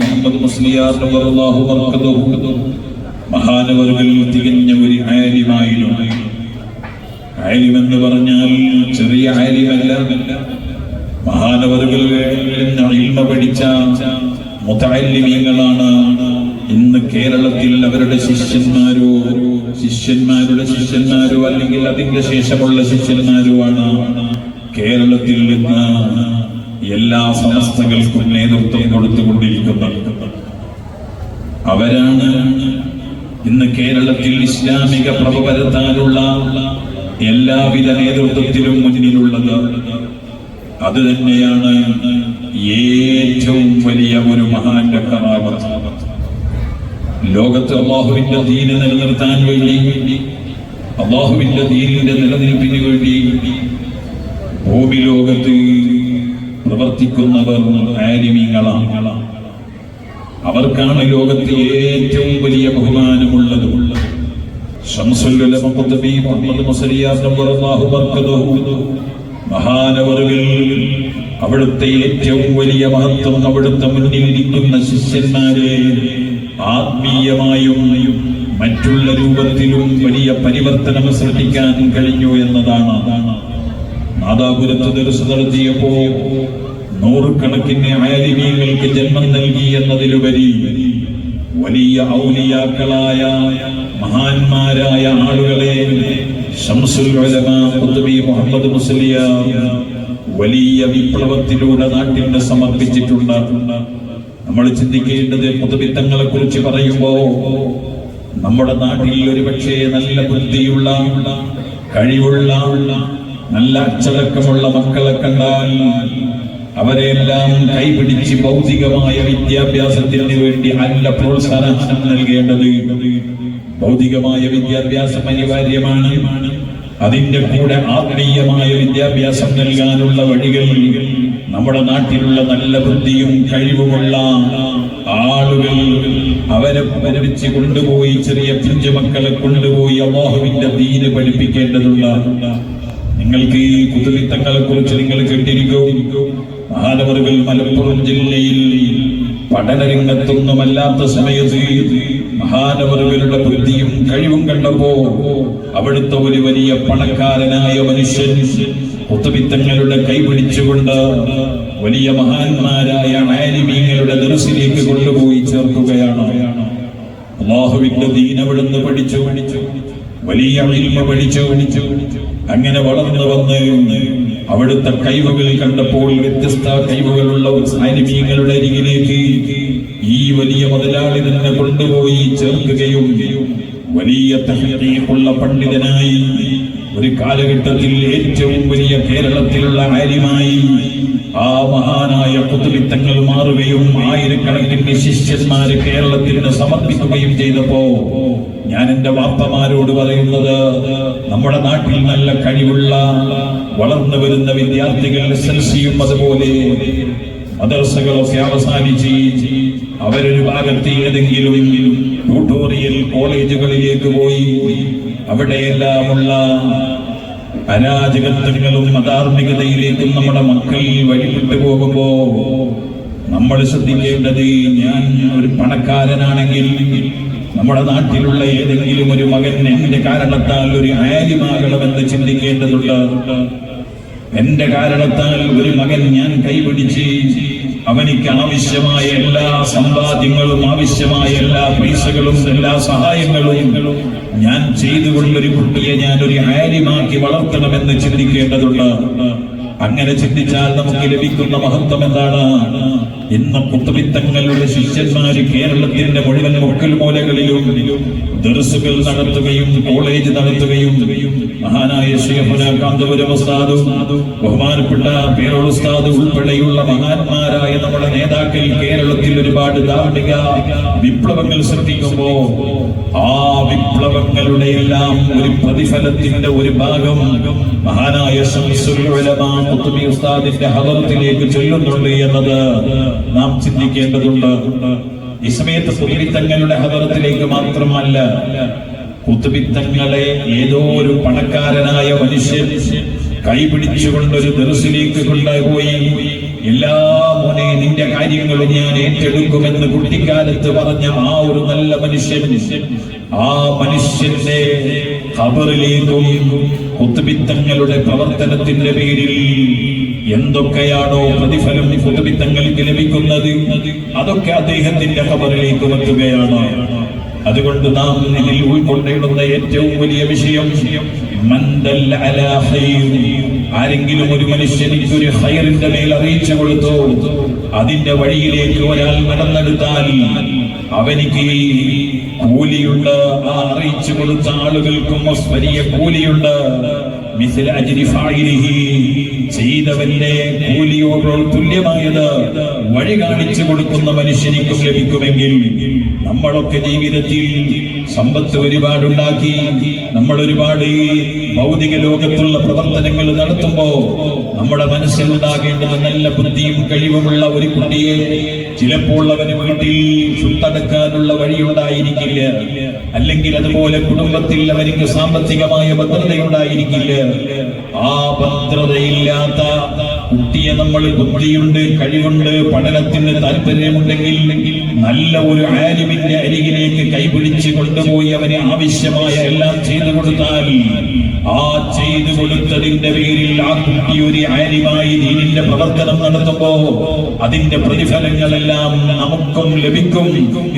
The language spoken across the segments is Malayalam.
മുഹമ്മദ് മുസ്ലിയാർ മഹാനവറുകൾ തികഞ്ഞ ഒരു ആലിമായിരുന്നു. ആലിം പറഞ്ഞാൽ ചെറിയ ആലിമല്ല. മഹാനവറുകൾ ഇൽമ പഠിച്ച മുതഅല്ലിമീങ്ങളാണ്. ഇന്ന് കേരളത്തിൽ അവരുടെ ശിഷ്യന്മാരോ ശിഷ്യന്മാരുടെ ശിഷ്യന്മാരോ അല്ലെങ്കിൽ അതിന്റെ ശേഷമുള്ള ശിഷ്യന്മാരുമാണ് കേരളത്തിൽ നിന്ന് എല്ലാ സമസ്തകൾക്കും നേതൃത്വം കൊടുത്തുകൊണ്ടിരിക്കുന്ന അവരാണ് ഇന്ന് കേരളത്തിൽ ഇസ്ലാമിക പ്രഭ വരുത്താനുള്ള എല്ലാവിധ നേതൃത്വത്തിലും മുന്നിലുള്ളത്. അത് തന്നെയാണ് ഏറ്റവും വലിയ ഒരു മഹാന്റെ കറാമത്ത് ലോകത്ത് അള്ളാഹുവിന്റെ ദീന് നിലനിർത്താൻ വേണ്ടി അള്ളാഹുവിന്റെ ദീനിന്റെ നിലനിൽപ്പിന് വേണ്ടി ഭൂമി ലോകത്ത് പ്രവർത്തിക്കുന്നവർ ആലിമീങ്ങളാണ് അവർക്കാണ് ലോകത്തിൽ ഏറ്റവും വലിയ ബഹുമാനമുള്ളത്. മഹാനവറുകൾ അവിടുത്തെ ഏറ്റവും വലിയ മഹത്വം അവിടുത്തെ മുന്നിലിരിക്കുന്ന ശിഷ്യന്മാരെ ആത്മീയമായും മറ്റുള്ള രൂപത്തിലും വലിയ പരിവർത്തനം സൃഷ്ടിക്കാൻ കഴിഞ്ഞു എന്നതാണ്. നാദാപുരത്ത് ദർശനം നടത്തിയപ്പോ നൂറുകണക്കിന് ആലിമീങ്ങൾക്ക് ജന്മം നൽകി എന്നതിലുപരി വലിയ ഔലിയാക്കളായ മഹാന്മാരായ ആളുകളെ ഷംസുൽ മുഹമ്മദ് മുസ്ലിയ വലിയ വിപ്ലവത്തിലൂടെ നാട്ടിന് സമർപ്പിച്ചിട്ടുണ്ട് നമ്മൾ ചിന്തിക്കേണ്ടത് പുതുവിത്തങ്ങളെ കുറിച്ച് പറയുമ്പോ നമ്മുടെ നാട്ടിൽ ഒരു പക്ഷേ നല്ല ബുദ്ധിയുള്ള കഴിവുള്ള നല്ല അച്ചടക്കമുള്ള മക്കളെ കണ്ടാൽ അവരെല്ലാം കൈപിടിച്ച് ഭൗതികമായ വിദ്യാഭ്യാസത്തിന് വേണ്ടി നല്ല പ്രോത്സാഹനം നൽകേണ്ടത് ഭൗതികമായ വിദ്യാഭ്യാസം അനിവാര്യമാണ്. അതിന്റെ കൂടെ ആത്മീയമായ വിദ്യാഭ്യാസം നൽകാനുള്ള വഴികൾ നമ്മുടെ നാട്ടിലുള്ള നല്ല ബുദ്ധിയും കഴിവുമുള്ള ആളുകൾ അവരെ പരിച്ച് കൊണ്ടുപോയി ചെറിയ പിഞ്ചുമക്കളെ കൊണ്ടുപോയി അള്ളാഹുവിന്റെ ദീന് പഠിപ്പിക്കേണ്ടതുള്ള നിങ്ങൾക്ക് ഈ കുതിരിത്തങ്ങളെ കുറിച്ച് നിങ്ങൾ കേട്ടിരിക്കും. മഹാനവറുകൾ മലപ്പുറം ജില്ലയിൽ പഠനരംഗത്തൊന്നുമല്ലാത്ത സമയത്ത് മഹാനവറുകളുടെ ബുദ്ധിയും കഴിവും കണ്ടപ്പോ അവിടുത്തെ ഒരു വലിയ പണക്കാരനായ മനുഷ്യൻ കുത്തുവിത്തങ്ങളുടെ കൈപിടിച്ചുകൊണ്ട് വലിയ മഹാന്മാരായ ആലിമീങ്ങളുടെ ദർശിലേക്ക് കൊണ്ടുപോയി ചേർക്കുകയാണ്. അള്ളാഹുവിന്റെ ദീൻ പഠിച്ചു പഠിച്ചു. വലിയ പഠിച്ചു പഠിച്ചു. അങ്ങനെ വളർന്നു വന്ന് അവിടുത്തെ കഴിവുകൾ കണ്ടപ്പോൾ വ്യത്യസ്ത കഴിവുകളുള്ള സൈനികങ്ങളുടെ അരികിലേക്ക് ഈ വലിയ മുതലാളി തന്നെ കൊണ്ടുപോയി ചേർക്കുകയും വലിയ തഹ്രീഖുള്ള പണ്ഡിതനായി ഒരു കാലഘട്ടത്തിൽ ഏറ്റവും വലിയ കേരളത്തിലുള്ള കാര്യമായി ആ മഹാനായ പുതുവിത്തങ്ങൾ മാറുകയും ആയിരക്കണക്കിന് ശിഷ്യന്മാര് കേരളത്തിന് സമർപ്പിക്കുകയും ചെയ്തപ്പോ ഞാൻ എന്റെ വാപ്പമാരോട് പറയുന്നത് നമ്മുടെ നാട്ടിൽ നല്ല കഴിവുള്ള വളർന്നു വരുന്ന വിദ്യാർത്ഥികൾ എസ് എൽ സിയും അതുപോലെ മദർസകളൊക്കെ അവസാനിച്ച് അവരൊരു ഭാഗത്ത് ഏതെങ്കിലും ട്യൂട്ടോറിയൽ കോളേജുകളിലേക്ക് പോയി അവിടെയെല്ലാമുള്ള അരാജകത്വങ്ങളും അധാർമികതയിലേക്കും നമ്മുടെ മക്കൾ വഴിപ്പെട്ടു പോകുമ്പോ നമ്മൾ ശ്രദ്ധിക്കേണ്ടത് ഞാൻ ഒരു പണക്കാരനാണെങ്കിൽ നമ്മുടെ നാട്ടിലുള്ള ഏതെങ്കിലും ഒരു മകൻ എന്റെ കാരണത്താൽ ഒരു ആര്യമാകണമെന്ന് ചിന്തിക്കേണ്ടതുണ്ട്. എന്റെ കാരണത്താൽ ഒരു മകൻ ഞാൻ കൈപിടിച്ച് അവനിക്ക് ആവശ്യമായ എല്ലാ സമ്പാദ്യങ്ങളും ആവശ്യമായ എല്ലാ പൈസകളും എല്ലാ സഹായങ്ങളും ഞാൻ ചെയ്തുകൊണ്ടൊരു കുട്ടിയെ ഞാൻ ഒരു ആര്യമാക്കി വളർത്തണമെന്ന് ചിന്തിക്കേണ്ടതുണ്ട്. അങ്ങനെ ചിന്തിച്ചാൽ നമുക്ക് ലഭിക്കുന്ന മഹത്വം എന്താണ്? ഇന്ന് കുത്തുവിത്തങ്ങളുടെ ശിഷ്യന്മാര് കേരളത്തിന്റെ മുഴുവൻ മുക്കൽ മൂലകളിലും ദർസുകൾ നടത്തുകയും കോളേജ് നടത്തുകയും മഹാനായ ശ്രീഹുന കാന്തപുരം ഉസ്താദും ബഹുമാനപ്പെട്ട പേരോൾ ഉൾപ്പെടെയുള്ള മഹാന്മാരായ നമ്മുടെ നേതാക്കൾ കേരളത്തിൽ ഒരുപാട് ധാർമ്മിക വിപ്ലവങ്ങൾ ശ്രദ്ധിക്കുമ്പോ ആ വിപ്ലവങ്ങളുടെ എല്ലാം ഒരു പ്രതിഫലത്തിന്റെ ഒരു ഭാഗം മഹാനായ ഉസ്താദിന്റെ ഹദറത്തിലേക്ക് ചെല്ലുന്നുണ്ട് എന്നത് നാം ചിന്തിക്കേണ്ടതുണ്ട് ഈ സമയത്ത് കുതിരിത്തങ്ങളുടെ ഹദറത്തിലേക്ക് മാത്രമല്ല കുത്തുബിത്തങ്ങളെ ഏതോ ഒരു പണക്കാരനായ മനുഷ്യൻ കൈപിടിച്ചുകൊണ്ട് ഒരു ദർസിലേക്ക് കൊണ്ടുപോയി എല്ലാ മോനെ നിന്റെ കാര്യങ്ങൾ ഞാൻ ഏറ്റെടുക്കുമെന്ന് കുട്ടിക്കാലത്ത് പറഞ്ഞ ആ ഒരു നല്ല മനുഷ്യൻ ആ മനുഷ്യന്റെ ഖബറിലേക്കും കുത്തുബിത്തങ്ങളുടെ പ്രവർത്തനത്തിന്റെ പേരിൽ എന്തൊക്കെയാണോ പ്രതിഫലം കുത്തുബിത്തങ്ങൾക്ക് ലഭിക്കുന്നത്? അതൊക്കെ അദ്ദേഹത്തിന്റെ ഖബറിലേക്ക് വെക്കുകയാണ് അതുകൊണ്ട് നാം ഇതിൽ ഉൾക്കൊണ്ടിടുന്ന ഏറ്റവും വലിയ വിഷയം ആരെങ്കിലും ഒരു മനുഷ്യനിക്ക് ഒരു ഹൈറിന്റെ മേൽ അറിയിച്ചു കൊടുത്തു അതിന്റെ വഴിയിലേക്ക് ഒരാൾ നടന്നെടുത്താൽ അവനിക്ക് കൂലിയുണ്ട്. ആ അറിയിച്ചു കൊടുത്ത ആളുകൾക്കും വലിയ കൂലിയുണ്ട്. ചെയ്തവന്റെ കൂലിയോടോ തുല്യമായത് വഴി കാണിച്ചു കൊടുക്കുന്ന മനുഷ്യനിക്കും ലഭിക്കുമെങ്കിൽ നമ്മളൊക്കെ ജീവിതത്തിൽ സമ്പത്ത് ഒരുപാടുണ്ടാക്കി നമ്മൾ ഒരുപാട് ഈ ഭൗതിക ലോകത്തുള്ള പ്രവർത്തനങ്ങൾ നടത്തുമ്പോ നമ്മുടെ മനസ്സിലുണ്ടാകേണ്ടത് നല്ല ബുദ്ധിയും കഴിവുമുള്ള ഒരു കുട്ടിയെ ചിലപ്പോൾ അവന് വീട്ടിൽ ചുട്ടടക്കാനുള്ള വഴിയുണ്ടായിരിക്കില്ല. അല്ലെങ്കിൽ അതുപോലെ കുടുംബത്തിൽ അവർക്ക് സാമ്പത്തികമായ ഭദ്രതയുണ്ടായിരിക്കില്ല. ആ ഭദ്രതയില്ലാത്ത കുട്ടിയെ നമ്മൾ ബുദ്ധിയുണ്ട് കഴിവുണ്ട് പഠനത്തിന് താല്പര്യമുണ്ടെങ്കിൽ നല്ല ഒരു ആലിമിന്റെ അരികിലേക്ക് കൈപിടിച്ച് കൊണ്ടുപോയി അവന് ആവശ്യമായ എല്ലാം ചെയ്തു കൊടുത്താൽ ആ ചെയ്തു കൊടുത്തതിന്റെ പേരിൽ ആ കുട്ടി ഒരു ആലിമായി ദീനിന്റെ പ്രവർത്തനം നടത്തുമ്പോ അതിന്റെ പ്രതിഫലങ്ങളെല്ലാം നമുക്കും ലഭിക്കും.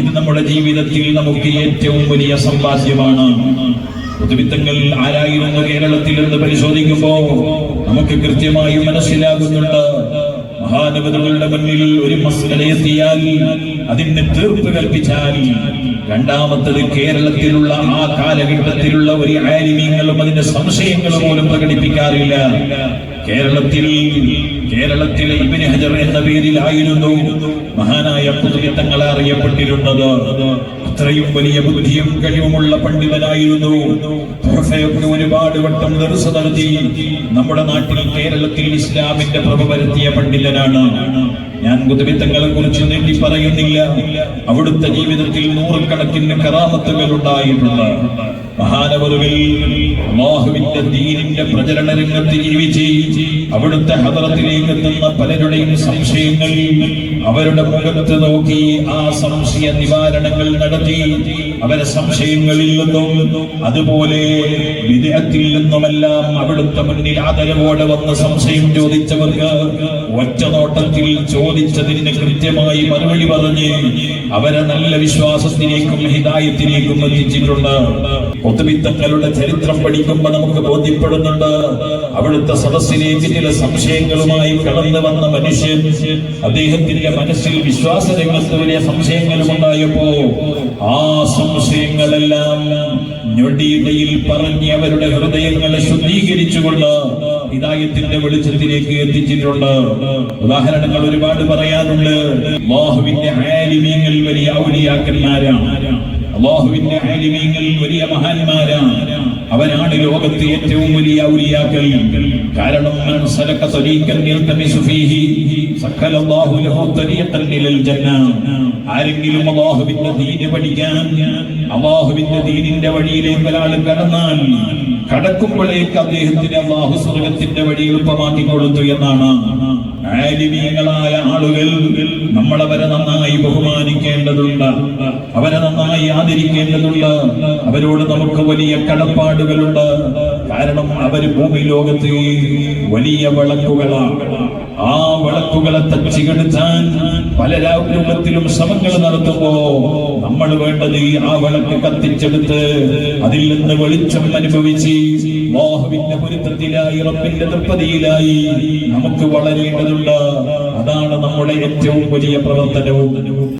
ഇത് നമ്മുടെ ജീവിതത്തിൽ നമുക്ക് ഏറ്റവും വലിയ സമ്പാദ്യമാണ്. പൊതുവിത്തങ്ങൾ ആരായിരുന്നു കേരളത്തിൽ എന്ന് പരിശോധിക്കുമ്പോ നമുക്ക് കൃത്യമായി മനസ്സിലാകുന്നുണ്ട്. മഹാനവതകളുടെ മുന്നിൽ ഒരു മസ്കലയെത്തിയാൽ അതിന്റെ അതിന് തീർപ്പ് കൽപ്പിച്ചാൽ രണ്ടാമത്തത് കേരളത്തിലുള്ള ആ കാലഘട്ടത്തിലുള്ള ഒരു ആലിമ്യങ്ങളും അതിന്റെ സംശയങ്ങളും പോലും പ്രകടിപ്പിക്കാറില്ല. കേരളത്തിൽ കേരളത്തിലെ ഇബിന് ഹജർ എന്ന പേരിലായിരുന്നു മഹാനായ പുതുവിത്തങ്ങളെ അറിയപ്പെട്ടിരുന്നത്. അത്രയും വലിയ ബുദ്ധിയും കഴിവുമുള്ള പണ്ഡിതനായിരുന്നു ഒരുപാട് വട്ടം ദർസ് നടത്തി നമ്മുടെ നാട്ടിൽ കേരളത്തിൽ ഇസ്ലാമിന്റെ പ്രഭ വരുത്തിയ പണ്ഡിതനാണ്. ഞാൻ കുതുബിത്തങ്ങളെ കുറിച്ച് നീട്ടി പറയുന്നില്ല അവിടുത്തെ ജീവിതത്തിൽ നൂറുകണക്കിന് കറാമത്തുകൾ ഉണ്ടായിട്ടുണ്ട്. മഹാനവറുവിൽ അള്ളാഹുവിന്റെ ദീനിന്റെ പ്രചരണ രംഗത്ത് ജീവിച്ച് അവിടുത്തെ ഹദറത്തിലേക്ക് എത്തുന്ന പലരുടെയും സംശയങ്ങൾ അവരുടെ മുഖത്ത് നോക്കി ആ സംശയ നിവാരണങ്ങൾ നടത്തി. അവരെ സംശയങ്ങളിൽ നിന്നും അതുപോലെ വിദേഹത്തിൽ നിന്നുമെല്ലാം അവിടുത്തെ മുന്നിൽ ആദരവോടെ വന്ന് സംശയം ചോദിച്ചവർക്ക് ഒറ്റ നോട്ടത്തിൽ ചോദിച്ചതിന് കൃത്യമായി മറുപടി പറഞ്ഞ് അവരെ നല്ല വിശ്വാസത്തിലേക്കും ഹിതായത്തിലേക്കും എത്തിച്ചിട്ടുണ്ട്. പൊതുവിത്തങ്ങളുടെ ചരിത്രം പഠിക്കുമ്പോൾ നമുക്ക് ബോധ്യപ്പെടുന്നുണ്ട്. അവിടുത്തെ സദസ്സിലേക്ക് ചില സംശയങ്ങളുമായി കടന്നു വന്ന മനുഷ്യൻ അദ്ദേഹത്തിന്റെ മനസ്സിൽ വിശ്വാസ രംഗത്ത് വലിയ സംശയങ്ങളും ഉണ്ടായപ്പോ ആ സംശയങ്ങളെല്ലാം ഞൊടിയിടയിൽ പറഞ്ഞ് അവരുടെ ഹൃദയങ്ങളെ ശുദ്ധീകരിച്ചുകൊണ്ട് ഹിതായത്തിന്റെ വെളിച്ചത്തിലേക്ക് എത്തിച്ചിട്ടുണ്ട്. ഉദാഹരണങ്ങൾ ഒരുപാട് പറയാറുണ്ട് അല്ലാഹുവിന്റെ ആലിമീങ്ങൾ വലിയ ഔലിയാക്കന്മാരാണ്. അള്ളാഹുവിന്റെ ആലിമീങ്ങൾ വലിയ മഹാന്മാരാണ്. അവരാണ് ലോകത്തെ ഏറ്റവും വലിയ ഔലിയാക്കൾ. കാരണം സലക തരീഖൻ യൽതമിസു ഫീഹി സഖലല്ലാഹു ലഹു തരീഖൻ ഇലൽ ജന്ന. ആരെങ്കിലും അല്ലാഹുവിന്റെ ദീൻ പഠിക്കാൻ അള്ളാഹുവിന്റെ ദീനിന്റെ വഴിയിലേക്ക് ഒരാൾ കടന്നാൽ കടക്കുമ്പോഴേക്ക് അദ്ദേഹത്തിന് അള്ളാഹു സ്വർഗത്തിന്റെ വഴി എളുപ്പമാക്കി കൊടുത്തു എന്നാണ്. ആലിമീങ്ങളായ ആളുകൾ നമ്മളവരെ നന്നായി ബഹുമാനിക്കേണ്ടതുണ്ട്. അവരെ നന്നായി ആദരിക്കേണ്ടതുണ്ട്. അവരോട് നമുക്ക് വലിയ കടപ്പാടുകളുണ്ട്. കാരണം അവർ ഭൂമി ലോകത്ത് വലിയ വിളക്കുകളാണ് ആ വിളക്കുകളെ തച്ചികെടുത്താൻ പല രൂപത്തിലും ശ്രമങ്ങൾ നടത്തുമ്പോ നമ്മൾ വേണ്ടത് ആ വിളക്ക് കത്തിച്ചെടുത്ത് അതിൽ നിന്ന് വെളിച്ചം അനുഭവിച്ച് മോഹവിന്റെ പൊരുത്തത്തിലായി റബ്ബിന്റെ നിർപ്പതിയിലായി നമുക്ക് വളരേണ്ടതുണ്ട്. അതാണ് നമ്മുടെ ഏറ്റവും വലിയ പ്രവർത്തനവും.